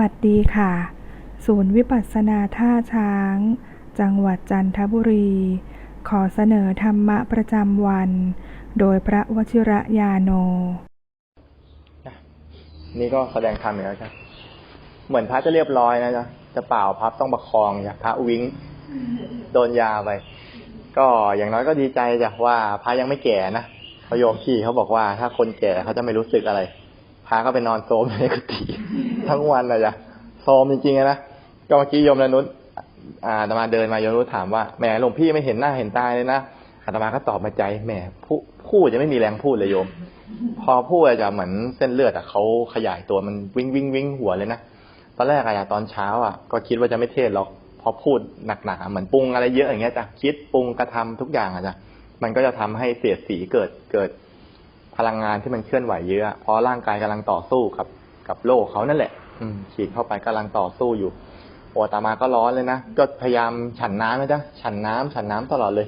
วัสดีค่ะ ศูนย์วิปัสสนาท่าช้าง จังหวัดจันทบุรี ขอเสนอธรรมะประจำวัน โดยพระวชิระยาโน นี่ก็แสดงธรรมอีกแล้วจ้ะเหมือนพระจะเรียบร้อยนะจ๊ะจะเปล่าพับต้องประคองอย่าพระวิ้งโดนยาไป ก็อย่างน้อยก็ดีใจจ้ะว่าพระยังไม่แก่นะพระโยมพี่เขาบอกว่าถ้าคนแก่เขาจะไม่รู้สึกอะไรพระก็ไปนอนโซมในกุฏิ ทั้งวันนะจ๊ะโซมจริงๆนะก็เมื่อกี้โยมละนุชอ่าอาตมาเดินมาโยมนุชถามว่าแหมหลวงพี่ไม่เห็นหน้าเห็นตาเลยนะอาตมาก็ตอบมาใจแหมพูพูดจะไม่มีแรงพูดเลยโยม พอพูดจะเหมือนเส้นเลือดอะเขาขยายตัวมันวิ่งวิ่งวิ่งหัวเลยนะตอนแรกอะตอนเช้าอะก็คิดว่าจะไม่เทศหรอกพอพูดหนักๆเหมือนปรุงอะไรเยอะอย่างเงี้ยจ้ะคิดปรุงกระทำทุกอย่างอะจ้ะมันก็จะทำให้เสียดสีเกิดเกิดพลังงานที่มันเคลื่อนไหวเยอะเพราะร่างกายกำลังต่อสู้กับ กับโลกเขานั่นแหละ อืมฉีดเข้าไปกำลังต่อสู้อยู่โอ้ตามาก็ร้อนเลยนะก็พยายามฉันน้ำนะจ๊ะฉันน้ำฉันน้ำตลอดเลย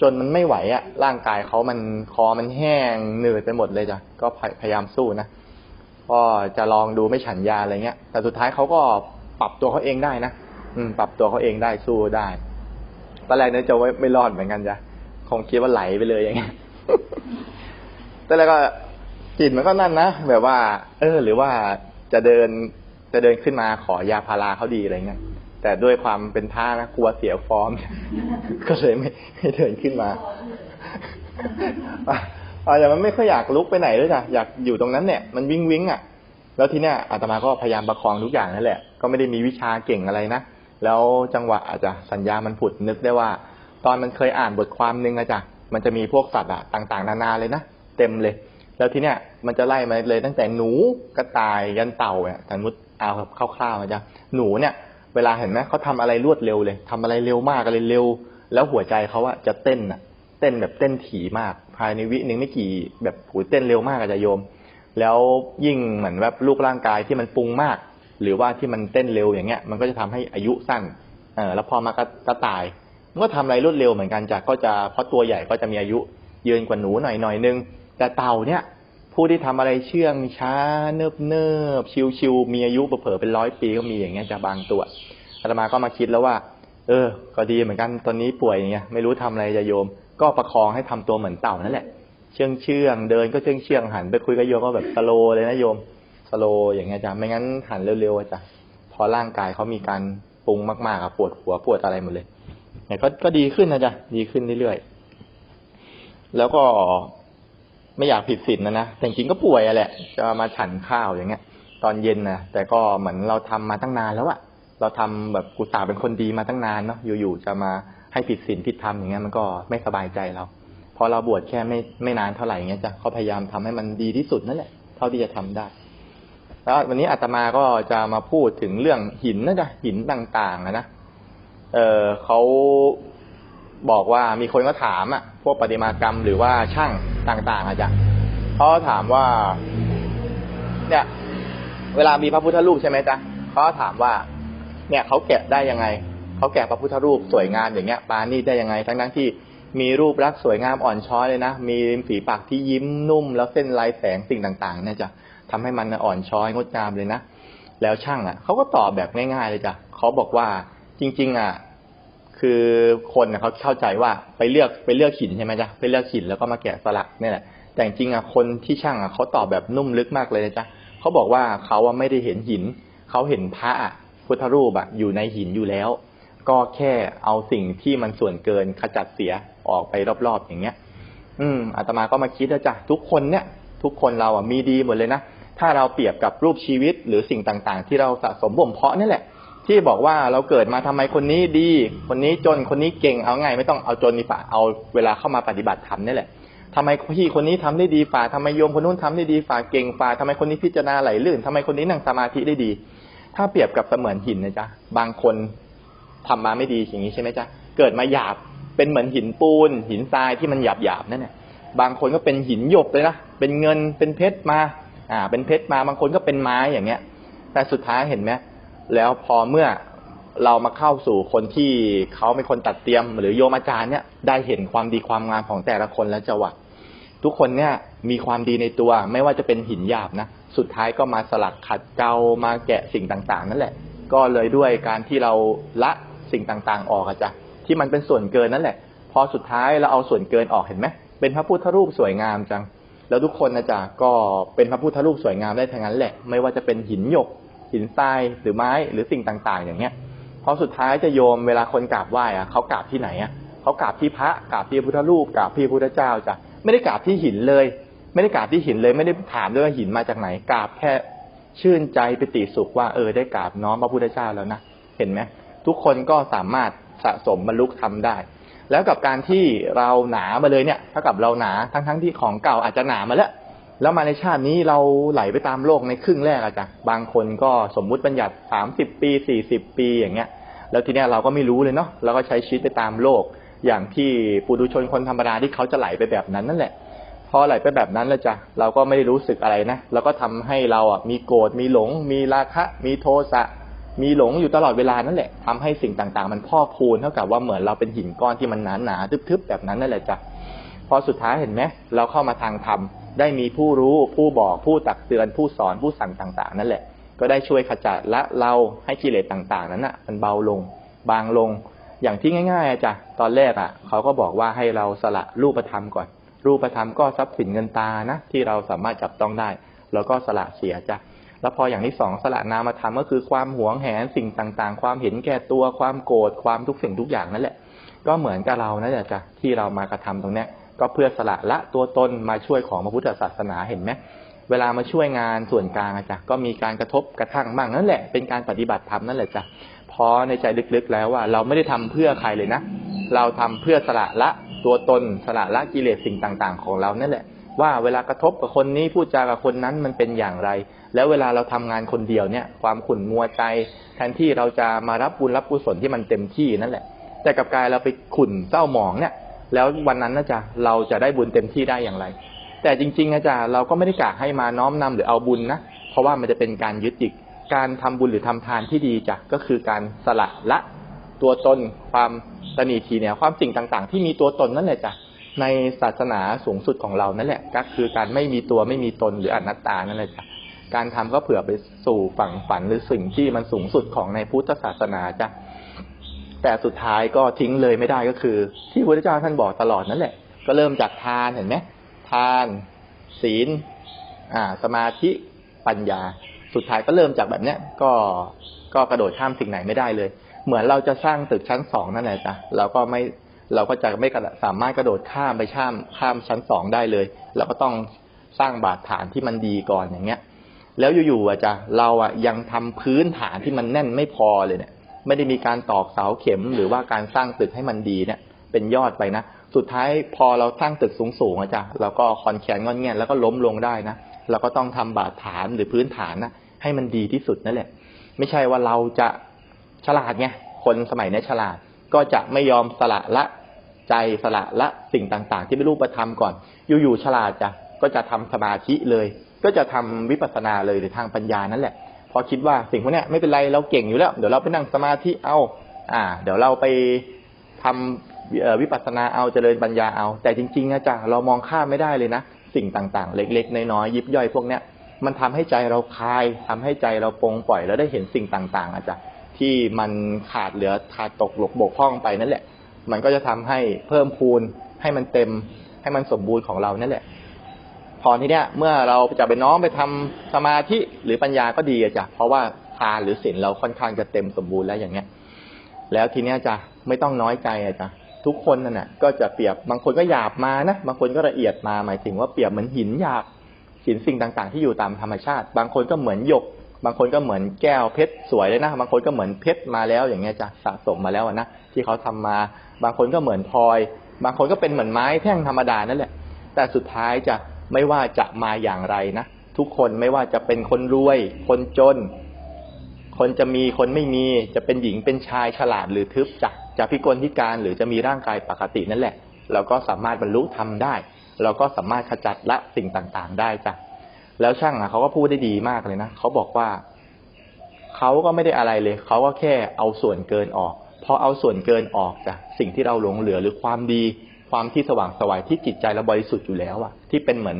จนมันไม่ไหวอะร่างกายเขามันคอมันแห้งเหนื่อยไปหมดเลยจ้ะก็พยพยายามสู้นะก็จะลองดูไม่ฉันยาอะไรเงี้ย แต่สุดท้ายเขาก็ปรับตัวเขาเองได้นะอืม ปรับตัวเขาเองได้สู้ได้ตอนแรกเนี่ยจะไม่ไม่รอดเหมือนกันจ้ะคงคิดว่าไหลไปเลยอย่างเงี้ยแต่แล้วก็ จิตมันก็นั่นนะแบบว่า เออ หรือว่าจะเดินจะเดินขึ้นมาขอยาพาราเขาดีอะไรเงี้ยแต่ด้วยความเป็นท่านะกลัวเสียฟอร์ม ก็เลยไม่ไม่เดินขึ้นมาอะอะแต่มันไม่ค่อยอยากลุกไปไหนเลยจ้ะอยากอยู่ตรงนั้นเนี่ยมันวิ่งวิ่งอะ แล้วทีเนี้ยอาตมาก็พยายามประคองทุกอย่างนั่นแหละ ก็ไม่ได้มีวิชาเก่งอะไรนะ แล้วจังหวะอาจจะสัญญามันผุดนึกได้ว่า ตอนมันเคยอ่านบทความหนึ่งอะจ้ะมันจะมีพวกสัตว์อะต่างๆ นานาเลยนะ เต็มเลย แล้วทีเนี้ยมันจะไล่มาเลยตั้งแต่หนูกระต่ายยันเต่าเนี่ยสมมติเอาแบบคร่าวๆนะจ๊ะหนูเนี่ย เวลาเห็นไหมเขาทำอะไรรวดเร็วเลยทำอะไรเร็วมากอะไรเร็ว แล้วหัวใจเขาอะจะเต้นอะเต้นแบบเต้นถี่มาก ภายในวิหนึ่งไม่กี่แบบหูเต้นเร็วมากอะจจะโยม แล้วยิ่งเหมือนแบบลูกร่างกายที่มันปรุงมาก หรือว่าที่มันเต้นเร็วอย่างเงี้ย มันก็จะทำให้อายุสั้นเออแล้วพอมากระกระต่ายมันก็ทำอะไรรวดเร็วเหมือนกันจ้ะก็จะเพราะตัวใหญ่ก็จะมีอายุยืนกว่าหนูหน่อยหน่อยนึง แต่เต่าเนี่ย ผู้ที่ทำอะไรเชื่องช้าเนิบเนิบชิวชิวมีอายุเผลอเป็นร้อยปีก็มีอย่างเงี้ยจะบางตัวอาตมาก็มาคิดแล้วว่า เออ ก็ดีเหมือนกันตอนนี้ป่วยอย่างเงี้ยไม่รู้ทำอะไรจะโยม ก็ประคองให้ทำตัวเหมือนเต่านั่นแหละ เชื่องเชื่องเดินก็เชื่องเชื่องหันไปคุยกับโยมก็แบบสโลเลยนะโยมสโลอย่างเงี้ยจ้ะไม่งั้นหันเร็วๆจ้ะพอร่างกายเขามีการปรุงมากๆอะปวดหัวปวดอะไรหมดเลยเนี่ยก็ก็ดีขึ้นนะจ๊ะดีขึ้นเรื่อยๆแล้วก็ ไม่อยากผิดศีลนะนะแต่จริงก็ป่วยอะแหละ จะมาฉันข้าวอย่างเงี้ย ตอนเย็นนะแต่ก็เหมือนเราทำมาตั้งนานแล้วอะเราทำแบบกุศลเป็นคนดีมาตั้งนานเนาะอยู่ๆจะมาให้ผิดศีลผิดธรรมอย่างเงี้ยมันก็ไม่สบายใจเราพอเราบวชแค่ไม่ไม่นานเท่าไหร่เงี้ยจ้ะเขาพยายามทำให้มันดีที่สุดนั่นแหละเท่าที่จะทำได้ แล้ววันนี้อาตมาก็จะมาพูดถึงเรื่องหินนะจ๊ะหินต่างๆอะนะเออเขา บอกว่ามีคนก็ถามอะ พวกประติมากรรมหรือว่าช่างต่างๆอะจ๊ะเขาถามว่า เนี่ย เวลามีพระพุทธรูปใช่ไหมจ๊ะเขาถามว่า เนี่ยเขาแกะได้ยังไงเขาแกะพระพุทธรูปสวยงามอย่างเงี้ยปานี่ได้ยังไง ทั้งๆที่มีรูปลักษณ์สวยงามอ่อนช้อยเลยนะมีฝีปากที่ยิ้มนุ่ม แล้วเส้นลายแสงสิ่งต่างๆเนี่ยจะทำให้มันอ่อนช้อยงดงามเลยนะแล้วช่างอะเขาก็ตอบแบบง่ายๆเลยจ้ะเขาบอกว่าจริง ๆ อะ คือคนเขาเข้าใจว่าไปเลือกไปเลือกหินใช่ไหมจ๊ะไปเลือกหินแล้วก็มาแกะสลักเนี่ยแหละแต่จริงๆอะคนที่ช่างอะเขาตอบแบบนุ่มลึกมากเลยนะจ๊ะเขาบอกว่าเขาอะไม่ได้เห็นหินเขาเห็นพระอะพุทธรูปอะอยู่ในหินอยู่แล้ว ก็แค่เอาสิ่งที่มันส่วนเกินขจัดเสียออกไปรอบๆอย่างเงี้ย อืมอาตมาก็มาคิดนะจ๊ะทุกคนเนี่ย ทุกคนเราอะมีดีหมดเลยนะถ้าเราเปรียบกับรูปชีวิตหรือสิ่งต่างๆ ที่เราสะสมบ่มเพาะนี่แหละ ที่บอกว่าเราเกิดมาทำไมคนนี้ดี คนนี้จนคนนี้เก่งเอาไง ไม่ต้องเอาจนนี่ฝ่าเอาเวลาเข้ามาปฏิบัติธรรมนี่แหละทำไมพี่คนนี้ทำได้ดีฝ่าทำไมโยมคนนู้นทำได้ดีฝ่าเก่งฝ่าทำไมคนนี้พิจารณาไหลลื่นทำไมคนนี้นั่งสมาธิได้ดี ถ้าเปรียบกับเสมือนหินนะจ๊ะบางคนทำมาไม่ดีอย่างนี้ใช่ไหมจ๊ะเกิดมาหยาบเป็นเหมือนหินปูน หินทรายที่มันหยาบหยาบนั่นแหละบางคนก็เป็นหินหยกเลยนะเป็นเงินเป็นเพชรมา อ่า เป็นเพชรมาบางคนก็เป็นไม้อย่างเงี้ย แต่สุดท้ายเห็นไหม แล้วพอเมื่อเรามาเข้าสู่คนที่เขาเป็นคนตัดเตรียม หรือโยมอาจารย์เนี่ยได้เห็นความดีความงามของแต่ละคนแล้วจะว่าทุกคนเนี่ยมีความดีในตัวไม่ว่าจะเป็นหินหยาบนะสุดท้ายก็มาสลักขัดเกลามาแกะสิ่งต่างๆ นั่นแหละ ก็เลยด้วยการที่เราละสิ่งต่างๆ ออกอะจ้ะที่มันเป็นส่วนเกินนั่นแหละ พอสุดท้ายเราเอาส่วนเกินออกเห็นไหมเป็นพระพุทธรูปสวยงามจัง แล้วทุกคนนะจ๊ะก็เป็นพระพุทธรูปสวยงามได้ทั้งนั้นแหละ ไม่ว่าจะเป็นหินหยก หินทรายหรือไม้หรือสิ่งต่างๆ อย่างเงี้ยพอสุดท้ายจะโยมเวลาคนกราบไหว้อะเขากราบที่ไหนอะเขากราบที่พระกราบที่พุทธรูปกราบที่พุทธเจ้าจ้ะไม่ได้กราบที่หินเลย ไม่ได้กราบที่หินเลยไม่ได้ถามด้วยว่าหินมาจากไหนกราบแค่ชื่นใจปิติสุขว่าเออได้กราบน้อมพระพุทธเจ้าแล้วนะเห็นไหมทุกคนก็สามารถสะสมบรรลุธรรมได้ แล้วกับการที่เราหนามาเลยเนี่ยเท่ากับเราหนาทั้งทั้งๆที่ของเก่าอาจจะหนามาแล้ว แล้วมาในชาตินี้เราไหลไปตามโลกในครึ่งแรกอะจ้ะบางคนก็สมมุติบัญญัติสามสิบปีสี่สิบปีอย่างเงี้ย แล้วทีเนี้ยเราก็ไม่รู้เลยเนาะเราก็ใช้ชีวิตไปตามโลก อย่างที่ปุถุชนคนธรรมดาที่เขาจะไหลไปแบบนั้นนั่นแหละ พอไหลไปแบบนั้นแล้วจ้ะเราก็ไม่ได้รู้สึกอะไรนะเราก็ทำให้เราอะมีโกรธมีหลง มีราคะ มีโทสะมีหลงอยู่ตลอดเวลานั่นแหละทำให้สิ่งต่างๆ มันพอกพูนเท่ากับว่าเหมือนเราเป็นหินก้อนที่มันหนาหนาทึบๆแบบนั้นนั่นแหละจ้ะพอสุดท้ายเห็นไหมเราเข้ามาทางธรรม ได้มีผู้รู้ผู้บอกผู้ตักเตือนผู้สอนผู้สั่งต่างๆ นั่นแหละ ก็ได้ช่วยขจัดละเราให้กิเลสต่างๆ นั้นอะ มันเบาลง บางลง อย่างที่ง่ายๆอะจ้ะตอนแรกอะเขาก็บอกว่าให้เราสละรูปธรรมก่อน รูปธรรมก็ทรัพย์สินเงินตานะที่เราสามารถจับต้องได้ แล้วก็สละเสียจ้ะแล้วพออย่างที่สองสละนามธรรมก็คือความหวงแหนสิ่งต่างๆ ความเห็นแก่ตัวความโกรธความทุกสิ่งทุกอย่างนั่นแหละ ก็เหมือนกับเรานั่นแหละจ้ะที่เรามากระทำตรงเนี้ย ก็เพื่อสละละตัวตนมาช่วยของพระพุทธศาสนาเห็นไหมเวลามาช่วยงานส่วนกลางอะจ้ะก็มีการกระทบกระทั่งบ้างนั่นแหละ เป็นการปฏิบัติธรรมนั่นแหละจ้ะเพราะในใจลึกๆแล้วว่า เราไม่ได้ทำเพื่อใครเลยนะ เราทำเพื่อสละละตัวตนสละละกิเลสสิ่งต่าง ๆ ของเรานั่นแหละ ว่าเวลากระทบกับคนนี้พูดจากับคนนั้นมันเป็นอย่างไร แล้วเวลาเราทำงานคนเดียวเนี่ย ความขุ่นมัวใจแทนที่เราจะมารับบุญรับกุศลที่มันเต็มที่นั่นแหละ แต่กับกายเราไปขุ่นเศร้าหมองเนี่ย แล้ววันนั้นนะจ๊ะเราจะได้บุญเต็มที่ได้อย่างไร แต่จริงๆนะจ๊ะเราก็ไม่ได้กะให้มาน้อมนำหรือเอาบุญนะเพราะว่ามันจะเป็นการยึดติดการทำบุญหรือทำทานที่ดีจ้ะก็คือการสละละตัวตนความตนีทีเนี่ยความสิ่งต่างๆ ที่มีตัวตนนั่นแหละจ้ะในศาสนาสูงสุดของเรานั่นแหละ ก็คือการไม่มีตัวไม่มีตนหรืออนัตตานั่นแหละจ้ะการทำก็เผื่อไปสู่ฝั่งฝันหรือสิ่งที่มันสูงสุดของในพุทธศาสนาจ้ะ แต่สุดท้ายก็ทิ้งเลยไม่ได้ก็คือ ที่พระพุทธเจ้าท่านบอกตลอดนั่นแหละ ก็เริ่มจากทานเห็นไหมทาน ศีล อ่า สมาธิปัญญา สุดท้ายก็เริ่มจากแบบเนี้ย ก็ก็กระโดดข้ามสิ่งไหนไม่ได้เลย เหมือนเราจะสร้างตึกชั้นสองนั่นแหละจ้ะเราก็ไม่เราก็จะไม่กระสามารถกระโดดข้ามไปข้ามข้ามชั้นสองได้เลย เราก็ต้องสร้างบาดฐานที่มันดีก่อนอย่างเงี้ย แล้วอยู่ๆอะจ้ะเราอะยังทำพื้นฐานที่มันแน่นไม่พอเลยเนี่ย ไม่ได้มีการตอกเสาเข็มหรือว่าการสร้างตึกให้มันดีเนี่ย เป็นยอดไปนะ สุดท้ายพอเราสร้างตึกสูงๆอะจ้ะเราก็คอนแคนงอนแงนแล้วก็ล้มลงได้นะเราก็ต้องทำบาดฐานหรือพื้นฐานนะให้มันดีที่สุดนั่นแหละ ไม่ใช่ว่าเราจะฉลาดไงคนสมัยนี้ฉลาดก็จะไม่ยอมสละละใจสละละสิ่งต่างๆ ที่ไม่รู้ประทำก่อน อยู่ๆฉลาดจ้ะก็จะทำสมาธิเลย ก็จะทำวิปัสสนาเลยหรือทางปัญญานั่นแหละ พอคิดว่าสิ่งพวกนี้ไม่เป็นไรเราเก่งอยู่แล้ว เดี๋ยวเราไปนั่งสมาธิเอา อ่า เดี๋ยวเราไปทำวิปัสสนาเอาเจริญปัญญาเอา แต่จริงๆนะจ๊ะเรามองข้ามไม่ได้เลยนะสิ่งต่างๆ เล็กๆน้อยๆยิบย่อยพวกเนี้ยมันทำให้ใจเราคลายทำให้ใจเราปลงปล่อยแล้วได้เห็นสิ่งต่างๆอะจ๊ะที่มันขาดเหลือขาดตกหลกบกพร่องไปนั่นแหละ มันก็จะทำให้เพิ่มพูนให้มันเต็มให้มันสมบูรณ์ของเรานั่นแหละ พอที่เนี้ยเมื่อเราจะไปน้อมไปทำสมาธิหรือปัญญาก็ดีอะจ้ะเพราะว่าทานหรือศีลเราค่อนข้างจะเต็มสมบูรณ์แล้วอย่างเงี้ย แล้วทีเนี้ยจ้ะไม่ต้องน้อยใจอะจ้ะทุกคนนั่นแหะก็จะเปรียบบางคนก็หยาบมานะบางคนก็ละเอียดมาหมายถึงว่าเปรียบเหมือนหินหยาบหินสิ่งต่างๆ ที่อยู่ตามธรรมชาติ บางคนก็เหมือนหยก บางคนก็เหมือนแก้วเพชรสวยเลยนะบางคนก็เหมือนเพชรมาแล้วอย่างเงี้ยจ้ะสะสมมาแล้วนะที่เขาทำมา บางคนก็เหมือนพลอย บางคนก็เป็นเหมือนไม้แท่งธรรมดานั่นแหละ แต่สุดท้ายจะ ไม่ว่าจะมาอย่างไรนะ ทุกคนไม่ว่าจะเป็นคนรวย คนจน คนจะมีคนไม่มีจะเป็นหญิงเป็นชายฉลาดหรือทึบจะจะพิกลพิการหรือจะมีร่างกายปกตินั่นแหละ เราก็สามารถบรรลุทำได้ เราก็สามารถขจัดละสิ่งต่างๆ ได้จ้ะแล้วช่างอะเขาก็พูดได้ดีมากเลยนะเขาบอกว่าเขาก็ไม่ได้อะไรเลยเขาก็แค่เอาส่วนเกินออกพอเอาส่วนเกินออกจ้ะสิ่งที่เราหลงเหลือหรือความดี ความที่สว่างสวายที่จิตใจเราบริสุทธิ์อยู่แล้วอะที่เป็นเหมือน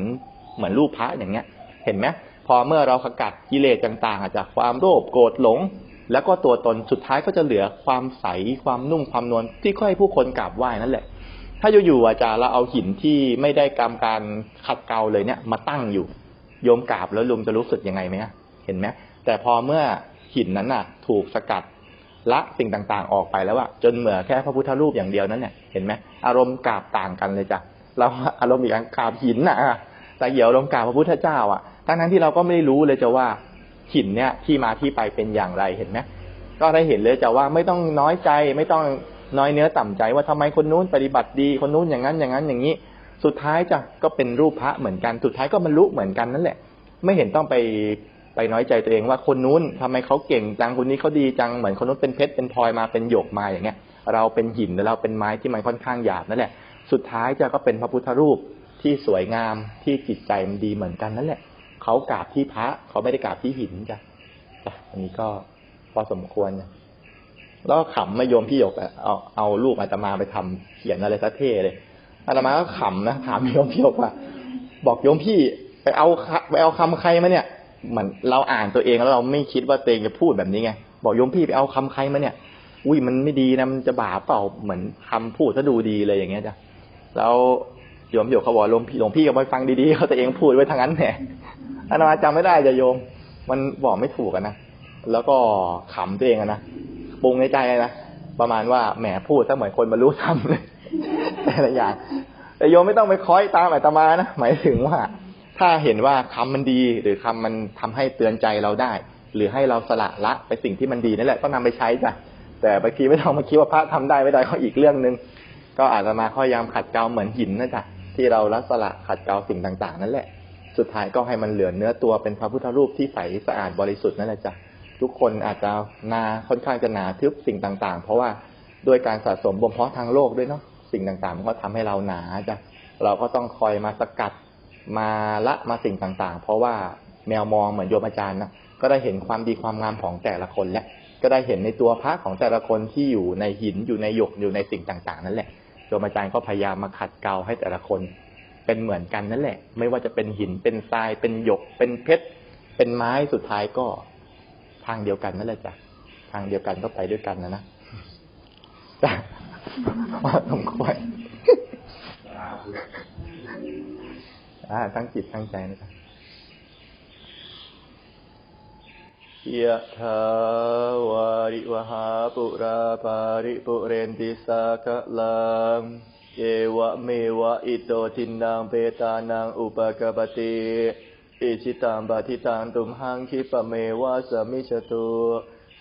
เหมือนรูปพระอย่างเงี้ย เห็นไหมพอเมื่อเราขจัดกิเลสต่างๆจากความโลภโกรธหลง แล้วก็ตัวตนสุดท้ายก็จะเหลือความใสความนุ่มความนวลที่ค่อยผู้คนกราบไหว้นั่นแหละ ถ้าอยู่ๆอาจารย์เราเอาหินที่ไม่ได้กรรมการขัดเกลาเลยเนี่ย มาตั้งอยู่โยมกราบแล้วลุงจะรู้สึกยังไงไหมเห็นไหมแต่พอเมื่อหินนั้นน่ะ ถูกสกัด ละสิ่งต่างๆออกไปแล้วอะจนเหมือแค่พระพุทธรูปอย่างเดียวนั้นเนี่ยเห็นไหมอารมณ์กราบต่างกันเลยจ้ะเราอารมณ์อีกอันกราบหินน่ะอะแต่เหี่ยวอารมณ์กราบพระพุทธเจ้าอะทั้งนั้นที่เราก็ไม่ได้รู้เลยจะว่าหินเนี่ยที่มาที่ไปเป็นอย่างไรเห็นไหมก็ได้เห็นเลยจะว่าไม่ต้องน้อยใจไม่ต้องน้อยเนื้อต่ำใจว่าทำไมคนนู้นปฏิบัติดีคนนู้นอย่างนั้นอย่างนั้นอย่างนี้ สุดท้ายจ้ะก็เป็นรูปพระเหมือนกัน สุดท้ายก็บรรลุเหมือนกันนั่นแหละ ไม่เห็นต้องไป ไปน้อยใจตัวเองว่าคนนู้นทำไมเขาเก่งจังคนนี้เขาดีจังเหมือนคนนู้นเป็นเพชรเป็นพลอยมาเป็นหยกมาอย่างเงี้ย เราเป็นหินแล้วเราเป็นไม้ที่มันค่อนข้างหยาบนั่นแหละ สุดท้ายจะก็เป็นพระพุทธรูปที่สวยงามที่จิตใจมันดีเหมือนกันนั่นแหละเขากราบที่พระเขาไม่ได้กราบที่หินจ้ะจ้ะอันนี้ก็พอสมควรแล้วขำมาโยมพี่หยกอะเอาเอารูปอาตมาไปทำเขียนอะไรซะเท่เลยอาตมาก็ขำนะถามโยมพี่หยกว่าบอกโยมพี่ไปเอาไปเอาคำใครมาเนี่ย เหมือนเราอ่านตัวเองแล้วเราไม่คิดว่าตัวเองจะพูดแบบนี้ไงบอกโยมพี่ไปเอาคำใครมาเนี่ย อุ้ยมันไม่ดีนะมันจะบาปเปล่าเหมือนคำพูดถ้าดูดีเลยอย่างเงี้ยจ้ะแล้วโยมโยกเขาบอกหลวงพี่หลวงพี่ก็ไปฟังดีๆเขาตัวเองพูดไว้ทางนั้นแหละอาตมาจำไม่ได้จะโยม มันบอกไม่ถูกกันนะแล้วก็ขำตัวเองนะปรุงในใจนะประมาณว่าแหมพูดซะเหมือนคนบรรลุธรรมเลยแต่ละอย่างแต่โยมไม่ต้องไปคอยตามอาตมานะหมายถึงว่า ถ้าเห็นว่าคำมันดี หรือคำมันทำให้เตือนใจเราได้ หรือให้เราสละละไปสิ่งที่มันดีนั่นแหละก็นำไปใช้จ้ะแต่บางทีไม่ต้องมาคิดว่าพระทำได้ไม่ได้ก็อีกเรื่องหนึ่งก็อาจจะมาพยายามขัดเกลาเหมือนหินนะจ๊ะที่เราละสละขัดเกลาสิ่งต่าง ๆ นั่นแหละ สุดท้ายก็ให้มันเหลือเนื้อตัวเป็นพระพุทธรูปที่ใสสะอาดบริสุทธิ์นั่นแหละจ้ะทุกคนอาจจะนาค่อนข้างจะหนาทึบสิ่งต่าง ๆ เพราะว่าด้วยการสะสมบ่มเพาะทางโลกด้วยเนาะสิ่งต่างๆมันก็ทำให้เราหนาจ้ะเราก็ต้องคอยมาสกัด มาละมาสิ่งต่างๆ เพราะว่าแมวมองเหมือนโยมอาจารย์นะก็ได้เห็นความดีความงามของแต่ละคนและก็ได้เห็นในตัวพระของแต่ละคนที่อยู่ในหินอยู่ในหยกอยู่ในสิ่งต่าง ๆ นั่นแหละโยมอาจารย์ก็พยายามมาขัดเกลาให้แต่ละคนเป็นเหมือนกันนั่นแหละ ไม่ว่าจะเป็นหินเป็นทรายเป็นหยก เป็นเพชรเป็นไม้สุดท้ายก็ทางเดียวกันนั่นแหละจ้ะทางเดียวกันก็ไปด้วยกันนะนะจ้ะว่าสมควร ตั้งจิตตั้งใจนะครับยะถาวาริวหาปุราปาริปุเรนติสากะลังเอวะเมวะอิโตทินังเปตานังอุปกปติอิชิตังปฏิตังตุมหังคิปะเมวะสมิชตุ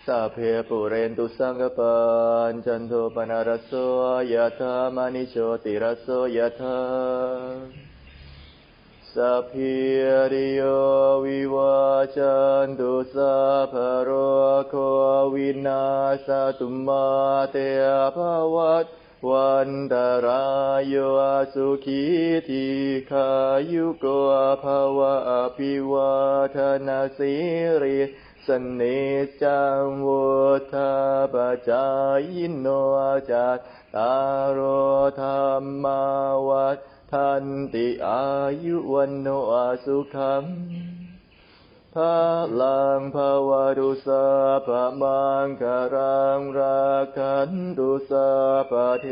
สัพเพปุเรนตุสังกปันจันโทปนารสโสยะธามณิโชติรสโสยะธา สัพพิริโยวิวาจันตุสัพพะโรโควินาสตุมาเตภวัตวันตรายโยสุขีทีขายุโกภวะอภิวาทนาสิริสเนจังวุธาปจายโนจัตตารโธรรมาวัฏ ทันติอายุวันโนอสุขังพาลังภาวดุสาปะมังคารังราคันตุสาปะเท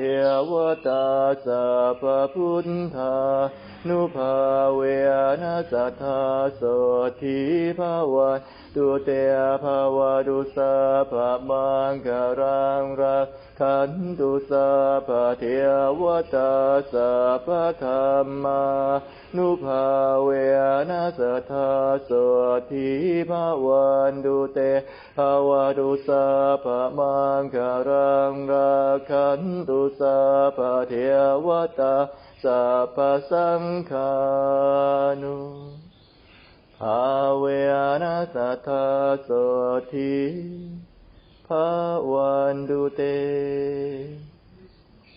วตาสาปะพุทธานุภาเวนะสัทธาโสทีภาวัน ตุเตภาวะดุสาปะมังคารังราคันตุสาปะเทวตาสาปะธรรมานุภาเวนะสัทธาโสทีภาวันตุเตภาวะดุสาปะมังคารังราคันตุสาปะเทวตาสัพพสังฆานุ ภาเวนัสัทธาโสทีภาวันดูเต